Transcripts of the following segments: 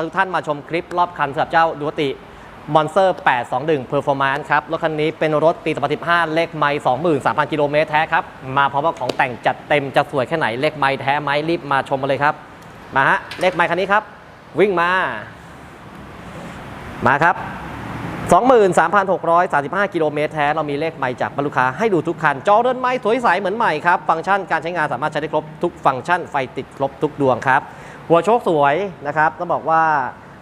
าทุกท่านมาชมคลิปรอบคันสำหรับเจ้าดูติมอนสเ e อร์821 Performance ครับ รถคันนี้เป็นรถปี 2015 เลขไมล์23,000 กิโลเมตรแท้ครับ มาพร้อมกับของแต่งจัดเต็มจะสวยแค่ไหน เลขไมล์แท้ไหมรีบมาชมมาเลยครับ มาฮะ เลขไมล์คันนี้ครับ วิ่งมา มาครับ 23,635 กิโลเมตรแท้ เรามีเลขไมล์จากบรรลุค้าให้ดูทุกคัน จอเดินไม้สวยใสเหมือนใหม่ครับ ฟังก์ชันการใช้งานสามารถใช้ได้ครบทุกฟังก์ชัน ไฟติดครบทุกดวงครับ หัวโชคสวยนะครับต้องบอกว่า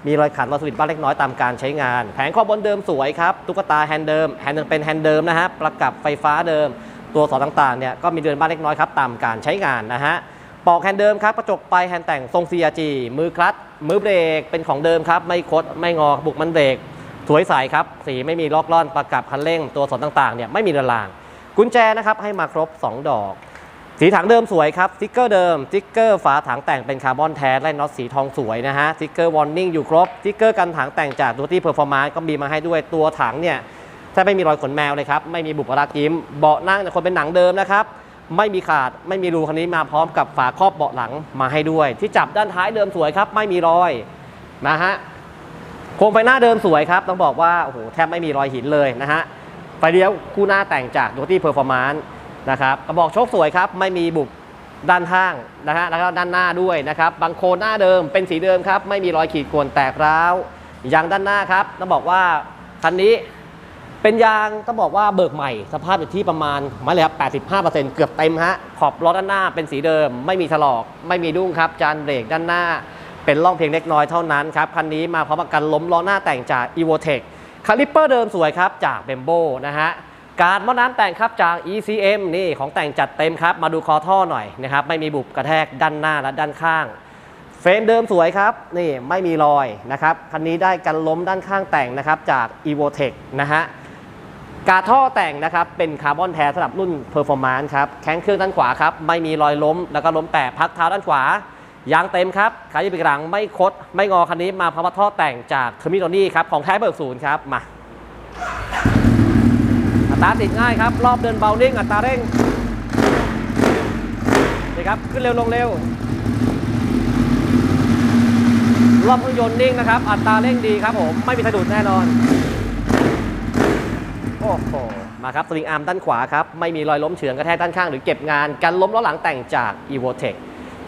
มีรอยขัดรอยสวิตช์บ้างเล็กน้อยตามการใช้งาน แผงข้อบนเดิมสวยครับตุ๊กตาแฮนด์เดิมแฮนด์ยังเป็นแฮนด์เดิมนะฮะประกับไฟฟ้าเดิม ตัวสอต่างๆเนี่ยก็มีเดินบ้างเล็กน้อยครับตามการใช้งานนะฮะปอกแฮนด์เดิมครับกระจกไปแฮนด์แต่งทรง CRG มือคลัตช์มือเบรกเป็นของเดิมครับไม่คดไม่งอบุกมันเบรกสวยใสครับสีไม่มีลอกล่อนประกับคันเร่งตัวสอนต่างๆเนี่ยไม่มีระลาง กุญแจนะครับให้มาครบ 2 ดอก สีถังเดิมสวยครับสติ๊กเกอร์เดิมสติ๊กเกอร์ฝาถังแต่งเป็นคาร์บอนแท้และน็อตสีทองสวยนะฮะสติ๊กเกอร์วอร์นิ่งอยู่ครบสติ๊กเกอร์กันถังแต่งจากดูตี้เพอร์ฟอร์มานก็มีมาให้ด้วยตัวถังเนี่ยแทบไม่มีรอยขนแมวเลยครับ ไม่มีบุบรักยิ้ม เบาะนั่งเนี่ยคนเป็นหนังเดิมนะครับ ไม่มีขาดไม่มีรูคันนี้มาพร้อมกับฝาครอบเบาะหลังมาให้ด้วย ที่จับด้านท้ายเดิมสวยครับ ไม่มีรอยนะฮะโครงไฟหน้าเดิมสวยครับ ต้องบอกว่าโอ้โหแทบไม่มีรอยหินเลยนะฮะไฟเลี้ยวคู่หน้าแต่งจากดูตี้เพอร์ฟอร์มานซ์ นะครับกระบอกโชคสวยครับ ไม่มีบุบด้านข้างนะฮะแล้วก็ด้านหน้าด้วยนะครับบางโคนหน้าเดิมเป็นสีเดิมครับไม่มีรอยขีดข่วนแตกร้าวยางด้านหน้าครับต้องบอกว่าคันนี้เป็นยางต้องบอกว่าเบิกใหม่ สภาพอยู่ที่ประมาณไม่เลยครับ85%เกือบเต็มฮะขอบล้อด้านหน้าเป็นสีเดิม ไม่มีถลอก ไม่มีดุ้งครับ จานเบรกด้านหน้า เป็นร่องเพียงเล็กน้อยเท่านั้นครับคันนี้มาพร้อมกับการล้มล้อหน้าแต่งจาก e v o t e c คาลิปเปอร์เดิมสวยครับจากเบมโบนะฮะ การมอน้ำแต่งครับจาก ECM นี่ของแต่งจัดเต็มครับ มาดูคอท่อหน่อยนะครับ ไม่มีบุบกระแทกด้านหน้าและด้านข้าง เฟรมเดิมสวยครับ นี่ไม่มีรอยนะครับ คันนี้ได้กันล้มด้านข้างแต่งนะครับจาก EvoTech นะฮะกาท่อแต่งนะครับเป็นคาร์บอนแท้สำหรับรุ่น Performance ครับแข้งเครื่องด้านขวาครับไม่มีรอยล้ม แล้วก็ล้มแตกพักเท้าด้านขวายางเต็มครับขายปีกหลังไม่คด ไม่งอคันนี้มาพร้อมท่อแต่งจากเทอร์มิโนนี่ครับของแท้เบิกศูนย์ครับมา ตราติดง่ายครับ รอบเดินเบานิ่งอัตราเร่งนี่ครับ ขึ้นเร็วลงเร็ว รอบเครื่องยนต์นิ่งนะครับ อัตราเร่งดีครับผม ไม่มีสะดุดแน่นอน โอ้โห มาครับสวิงอาร์มด้านขวาครับ ไม่มีรอยล้มเฉือนกระแทกด้านข้างหรือเก็บงาน กันล้มล้อหลังแต่งจาก e v o t e c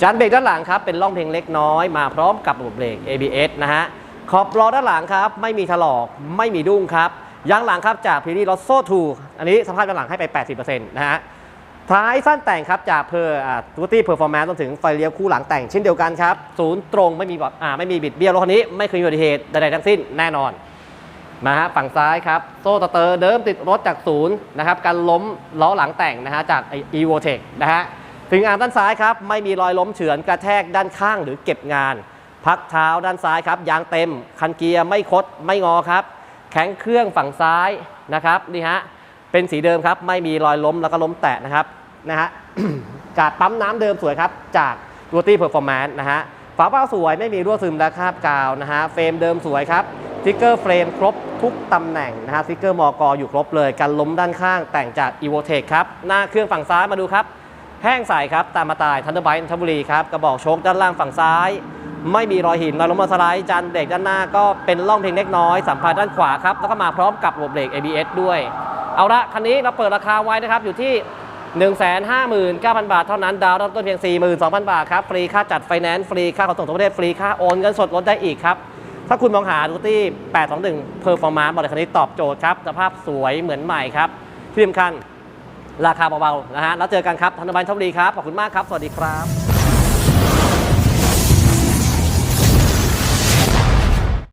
จานเบรกด้านหลังครับ เป็นร่องเพลงเล็กน้อย มาพร้อมกับระบบเบรก ABS นะฮะ ขอบล้อด้านหลังครับ ไม่มีถลอก ไม่มีดุ้งครับ ยางหลังครับจากพีรีลอสโซ่2อันนี้สภาพด้านหลังให้ไป 80%นะฮะท้ายสั้นแต่งครับจากเพอร์ตูตี้เพอร์ฟอร์แมนซ์รวมถึงไฟเลี้ยวคู่หลังแต่งเช่นเดียวกันครับศูนย์ตรงไม่มีแบอดอ่าไม่มีบิดเบี้ยวรถคันนี้ไม่เคยมีอุบัติเหตุใดๆทั้งสิ้นแน่นอนนะฮะฝั่งซ้ายครับโซ่สเตอร์เดิมติดรถจากศูนย์นะครับการล้มล้อหลังแต่งนะฮะจาก e v o t e c นะฮะถึงอ่างด้านซ้ายครับไม่มีรอยล้มเฉือนกระแทกด้านข้างหรือเก็บงาน พักเท้าด้านซ้ายครับยางเต็ม คันเกียร์ไม่คดไม่งอครับ แข็งเครื่องฝั่งซ้ายนะครับนี่ฮะเป็นสีเดิมครับไม่มีรอยล้มแล้วก็ล้มแตะนะครับนะฮะกาดปั๊มน้ำเดิมสวยครับจากดูตี้เพอร์ฟอร์แมนซ์นะฮะฝาเป้าสวยไม่มีรั่วซึมและคราบกาวนะฮะเฟรมเดิมสวยครับสติ๊กเกอร์เฟรมครบทุกตำแหน่งนะฮะสติ๊กเกอร์มอกอยู่ครบเลยกันล้มด้านข้างแต่งจาก e v o t e c ครับหน้าเครื่องฝั่งซ้ายมาดูครับแห้งใสครับตามมาตายทันเดอร์ไบท์ทับุรีครับกระบอกโชคด้านล่างฝั่งซ้าย ไม่มีรอยหินรอยล้มรอยสไลด์จานเบรกด้านหน้าก็เป็นร่องเพลงเล็กน้อยสัมผัสด้านขวาครับแล้วก็มาพร้อมกับระบบเบรก ABS ด้วย เอาละคันนี้เราเปิดราคาไว้นะครับอยู่ที่159,000 บาทเท่านั้น ดาวน์เริ่มต้นเพียง 42,000 บาทครับ ฟรีค่าจัดไฟแนนซ์ ฟรีค่าขนส่งทั่วประเทศ ฟรีค่าโอนเงินสดลดได้อีกครับ ถ้าคุณมองหาดูตี้ 821 Performance บอกเลยคันนี้ตอบโจทย์ครับ สภาพสวยเหมือนใหม่ครับ ที่สำคัญราคาเบาๆ นะฮะ แล้วเจอกันครับธนบันทบุรีครับ ขอบคุณมากครับ สวัสดีครับ